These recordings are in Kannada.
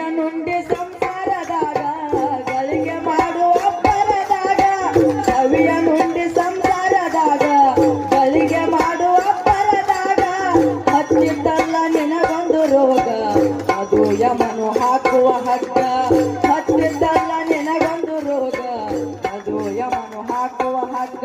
ನುಂಡಿ ಸಂಸಾರದಾಗ, ಗಳಿಗೆ ಮಾಡುವ ಪರದಾಗ ಕವಿಯ ನುಂಡಿ ಸಂಸಾರದಾಗ, ಗಳಿಗೆ ಮಾಡುವ ಪರದಾಗ ಹಚ್ಚಿದ್ದಲ್ಲ ನಿನಗೊಂದು ರೋಗ, ಅದು ಯಮನು ಹಾಕುವ ಹಗ್ಗ. ಹಚ್ಚಿದ್ದಲ್ಲ ನಿನಗೊಂದು ರೋಗ, ಅದು ಯಮನು ಹಾಕುವ ಹಗ್ಗ.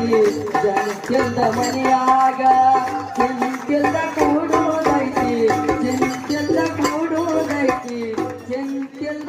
ಗೆಳತಿ ಜಂತ್ಯದ ಮನೆಯಾಗ ಜಂತ್ಯದ ಕೂಡೋದೈತಿ ಜಂತ್ಯದ ಕೂಡೋದೈತಿ ಜಂತ್ಯದ